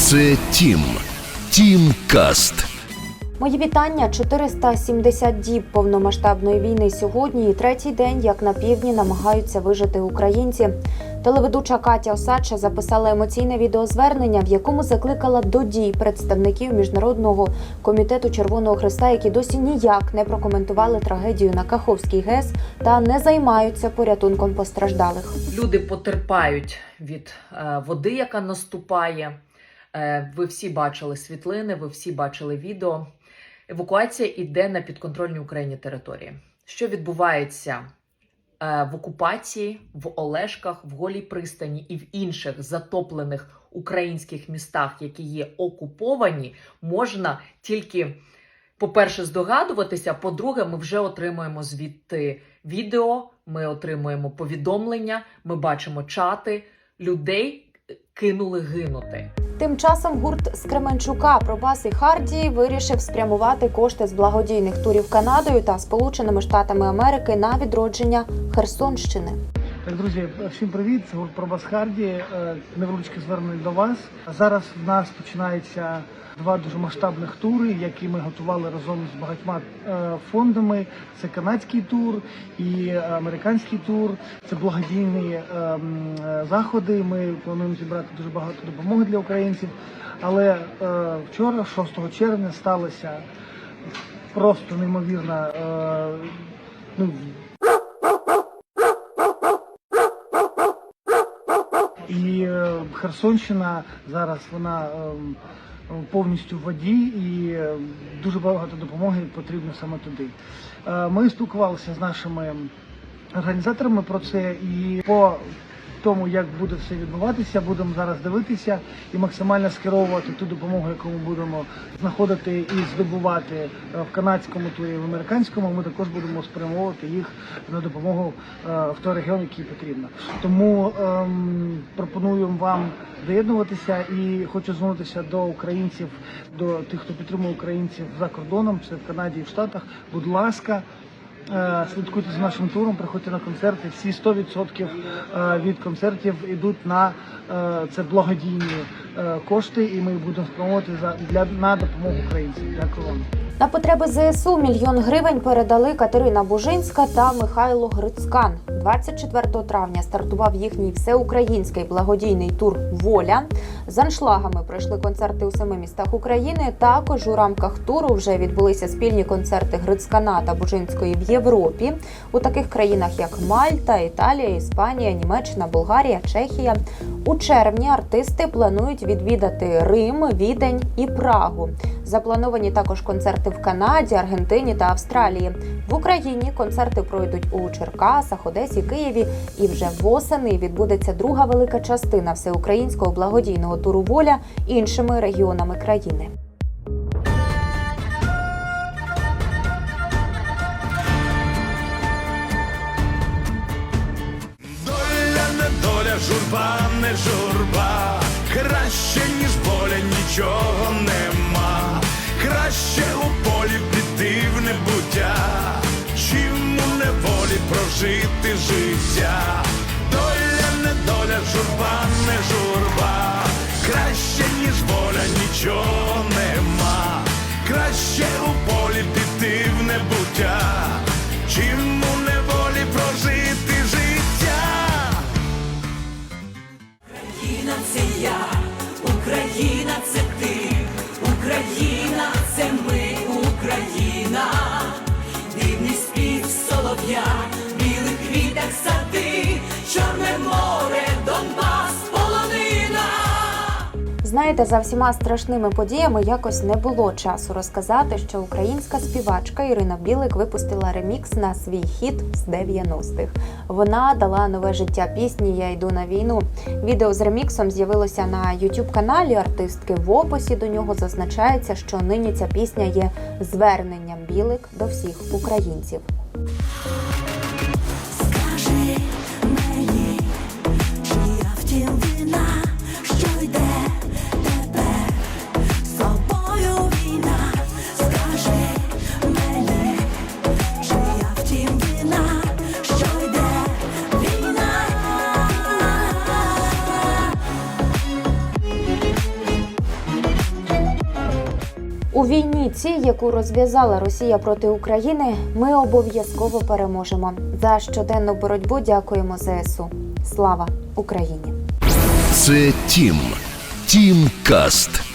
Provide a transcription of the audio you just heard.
Це Тім. Тім Каст. Мої вітання. 470 діб повномасштабної війни сьогодні і третій день, як на півдні намагаються вижити українці. Телеведуча Катя Осадча записала емоційне відеозвернення, в якому закликала до дій представників міжнародного комітету Червоного Христа, які досі ніяк не прокоментували трагедію на Каховській ГЕС та не займаються порятунком постраждалих. Люди потерпають від е, води, яка наступає. Е, ви всі бачили світлини, ви всі бачили відео. Евакуація йде на підконтрольній Україні території. Що відбувається е, в окупації, в Олешках, в Голій пристані і в інших затоплених українських містах, які є окуповані, можна тільки, по-перше, здогадуватися. По-друге, ми вже отримуємо звідти відео, ми отримуємо повідомлення, ми бачимо чати людей. Кинули гинути. Тим часом гурт з Кременчука Пробас Харді вирішив спрямувати кошти з благодійних турів Канадою та Сполученими Штатами Америки на відродження Херсонщини. Так, друзі, всім привіт. Це гурт Пробас Харді. Е, Невеличке звернення до вас. Зараз в нас починається два дуже масштабних тури, які ми готували разом з багатьма е, фондами. Це канадський тур і американський тур. Це благодійні е, заходи. Ми плануємо зібрати дуже багато допомоги для українців. Але вчора, 6 червня, сталося просто неймовірна. Е, ну, І е, Херсонщина зараз вона ем, повністю в воді і е, дуже багато допомоги потрібно саме туди. Е, Ми спілкувалися з нашими організаторами про це і по тому, як буде все відбуватися, будемо зараз дивитися і максимально скеровувати ту допомогу, яку ми будемо знаходити і здобувати е, в канадському турі, в американському. Ми також будемо спрямовувати їх на допомогу е, в той регіон, який потрібно. Тому ем, пропоную вам доєднуватися і хочу звернутися до українців, до тих, хто підтримує українців за кордоном, це в Канаді і в Штатах. Будь ласка. Е, Слідкуйте за нашим туром, приходьте на концерти. Всі 100% е, від концертів йдуть на е, це благодійні кошти, і ми будемо спрямовувати за для на допомогу українцям. Дякую вам. На потреби ЗСУ мільйон гривень передали Катерина Бужинська та Михайло Грицкан. 24 травня стартував їхній всеукраїнський благодійний тур Воля. З аншлагами пройшли концерти у семи містах України. Також у рамках туру вже відбулися спільні концерти Грицкана та Бужинської в Європі у таких країнах, як Мальта, Італія, Іспанія, Німеччина, Болгарія, Чехія. У червні артисти планують відвідати Рим, Відень і Прагу. Заплановані також концерти в Канаді, Аргентині та Австралії. В Україні концерти пройдуть у Черкасах, Одесі, Києві. І вже восени відбудеться друга велика частина всеукраїнського благодійного туру Воля іншими регіонами країни. Журба не журба, краще, ніж воля, нічого прожити життя. Доля не доля, журба не журба, краще, ніж воля, нічого нема. Краще у полі піти в небуття, чим у неволі прожити життя. Україна це я, Україна це ти, Україна це ми, Україна, солов'я, Знаєте, за всіма страшними подіями якось не було часу розказати, що українська співачка Ірина Білик випустила ремікс на свій хіт з 90-х. Вона дала нове життя пісні Я йду на війну. Відео з реміксом з'явилося на youtube каналі артистки. В описі до нього зазначається, що нині ця пісня є зверненням Білик до всіх українців. У війні, цій, яку розв'язала Росія проти України, ми обов'язково переможемо. За щоденну боротьбу дякуємо ЗСУ. Слава Україні! Це Тім. Тім Каст.